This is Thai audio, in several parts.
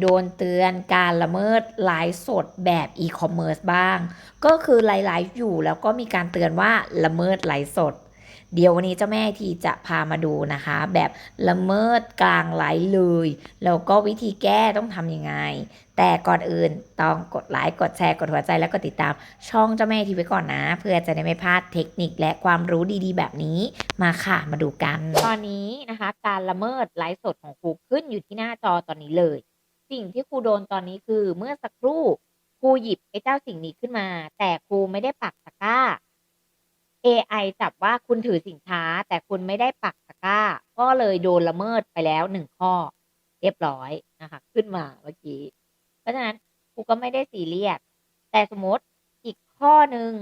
โดนเตือนการละเมิดไลฟ์สดแบบอีคอมเมิร์ซบ้าง ก็คือไลฟ์อยู่แล้วก็มีการเตือนว่าละเมิดไลฟ์สด เดี๋ยววันนี้เจ้าแม่ทีจะพามาดูนะคะ แบบละเมิดกลางไลฟ์เลย แล้วก็วิธีแก้ต้องทำยังไง แต่ก่อนอื่นต้องกดไลค์กดแชร์กดหัวใจแล้วก็ติดตามช่องเจ้าแม่ทีไว้ก่อนนะ เพื่อจะได้ไม่พลาดเทคนิคและความรู้ดีๆ แบบนี้มาค่ะมาดูกัน ตอนนี้นะคะ การละเมิดไลฟ์สดของครูขึ้นอยู่ที่หน้าจอตอนนี้เลย สิ่งที่ครูโดนตอนนี้คือเมื่อสักครู่ครูหยิบไอ้เจ้าสิ่งนี้ขึ้นมา แต่ครูไม่ได้ปักตะกร้า AI จับว่าคุณถือสินค้า แต่คุณไม่ได้ปักตะกร้า ก็เลยโดนละเมิดไปแล้วหนึ่งข้อ เรียบร้อยนะคะขึ้นมาเมื่อกี้ เพราะฉะนั้นครูก็ไม่ได้ซีเรียสแต่สมมติอีกข้อหนึ่ง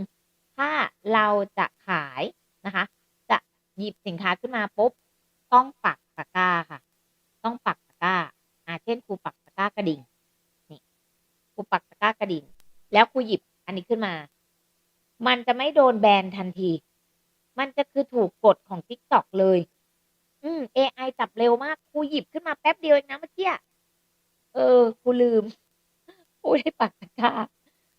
ถ้าเราจะขายนะคะ จะหยิบสินค้าขึ้นมาปุ๊บต้องปักตะกร้าค่ะ ต้องปักตะกร้าอาเช่นครูปัก ร้ากระดิ่ง นี่ครูปักตะกร้ากระดิ่ง แล้วครูหยิบอันนี้ขึ้นมา มันจะไม่โดนแบนทันที มันจะคือถูกกฎของ t ิ k t o k เลย อืม AI จับเร็วมากครูหยิบขึ้นมาแป๊บเดียวเองนะเมื่อกี้อะเออครูลืมครูได้ปักตะกร้า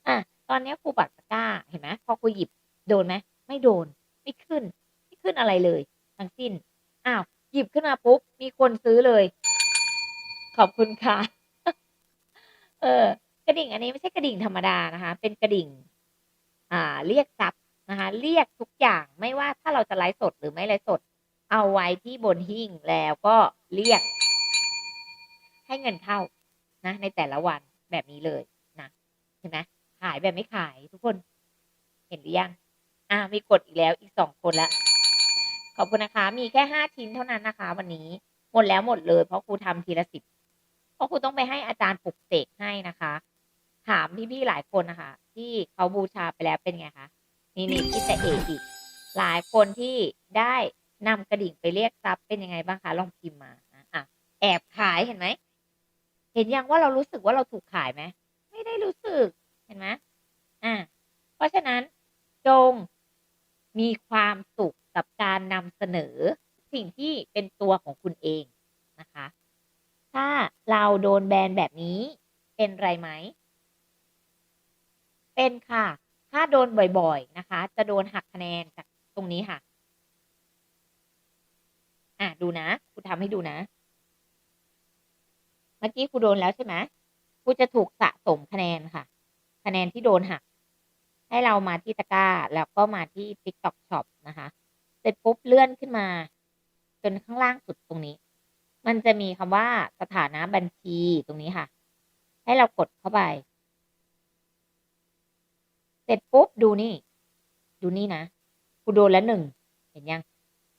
อะ ตอนนี้ครูปักตะกร้า เห็นไหมพอครูหยิบโดนไหมไม่โดน ไม่ขึ้น ไม่ขึ้นอะไรเลย ทั้งสิ้น อ้าว หยิบขึ้นมาปุ๊บ มีคนซื้อเลย ขอบคุณค่ะ เออ กระดิ่งอันนี้ไม่ใช่กระดิ่งธรรมดานะคะ เป็นกระดิ่ง อ่า เรียกทรัพย์นะคะ เรียกทุกอย่างไม่ว่าถ้าเราจะไลฟ์สดหรือไม่ไลฟ์สด เอาไว้ที่บนหิ้งแล้วก็เรียก ให้เงินเข้านะ ในแต่ละวันแบบนี้เลยนะเห็นไหมขายแบบไม่ขายทุกคน เห็นหรือยัง อ่ามีกดอีกแล้วอีกสองคนละขอบคุณนะคะ มีแค่ห้าชิ้นเท่านั้นนะคะ วันนี้หมดแล้วหมดเลยเพราะครูทำทีละสิบ เพราะครูต้องไปให้อาจารย์ปลุกเสกให้นะคะ ถามพี่ๆหลายคนนะคะ ที่เขาบูชาไปแล้วเป็นไงคะนี่นี่พี่แต่เอกอีก หลายคนที่ได้นำกระดิ่งไปเรียกทรัพย์เป็นยังไงบ้างคะลองพิมพ์มานะอะแอบขายเห็นไหมเห็นยังว่าเรารู้สึกว่าเราถูกขายไหมไม่ได้รู้สึกเห็นไหมอ่าเพราะฉะนั้นจงมีความสุขกับการนำเสนอสิ่งที่เป็นตัวของคุณเองนะคะ ถ้าเราโดนแบนแบบนี้ เป็นไรไหม เป็นค่ะ ถ้าโดนบ่อยๆนะคะ จะโดนหักคะแนนจากตรงนี้ค่ะ อะดูนะครูทำให้ดูนะ เมื่อกี้ครูโดนแล้วใช่ไหมครูจะถูกสะสมคะแนนค่ะ คะแนนที่โดนหัก ให้เรามาที่ตะกร้า แล้วก็มาที่ TikTok Shop นะคะ เสร็จปุ๊บเลื่อนขึ้นมา จนข้างล่างสุดตรงนี้ มันจะมีคำว่าสถานะบัญชีตรงนี้ค่ะ ให้เรากดเข้าไป เสร็จปุ๊บดูนี่ ดูนี่นะครูโดนแล้วหนึ่งเห็นยัง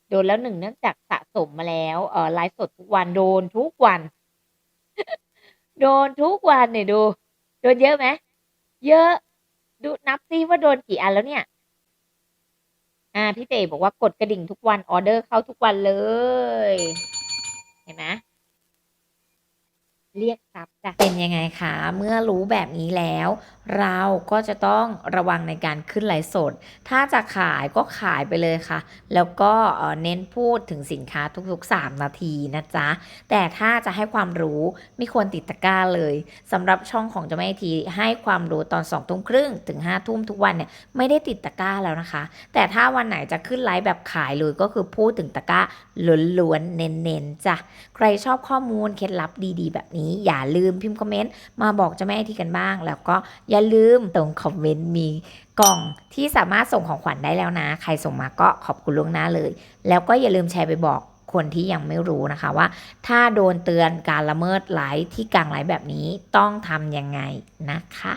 โดนแล้วหนึ่งเนื่องจากสะสมมาแล้วเออไลฟ์สดทุกวันโดนทุกวัน โดนทุกวันเนี่ยดู โดนเยอะไหมเยอะ ดูนับซิว่าโดนกี่อันแล้วเนี่ย อ่าพี่เต๋บอกว่ากดกระดิ่งทุกวันออเดอร์เข้าทุกวันเลย เห็นไหมเรียกทรัพย์จ้ะเป็นยังไงคะ เมื่อรู้แบบนี้แล้วเราก็จะต้องระวังในการขึ้นไลฟ์สด ถ้าจะขายก็ขายไปเลยค่ะ แล้วก็เน้นพูดถึงสินค้าทุกๆ 3 นาทีนะจ๊ะ แต่ถ้าจะให้ความรู้ไม่ควรติดตะกร้าเลยสำหรับช่องของจ้าแม่ทีให้ความรู้ตอน2องทุ่มครึ่งถึง5้าทุ่มทุกวันเนี่ยไม่ได้ติดตะกร้าแล้วนะคะ แต่ถ้าวันไหนจะขึ้นไลฟ์แบบขายเลยก็คือพูดถึงตะกร้าล้วนๆเน้นๆจ้ะ ใครชอบข้อมูลเคล็ดลับดีๆ แบบนี้อย่าลืมพิมพ์คอมเมนต์มาบอกจ้าแม่ทีกันบ้างแล้วก็อย่าลืมตรงคอมเมนต์มีกล่องที่สามารถส่งของขวัญได้แล้วนะ ใครส่งมาก็ขอบคุณล่วงหน้าเลย แล้วก็อย่าลืมแชร์ไปบอกคนที่ยังไม่รู้นะคะว่า ถ้าโดนเตือนการละเมิดไลฟ์ที่กลางไลฟ์แบบนี้ต้องทำยังไงนะคะ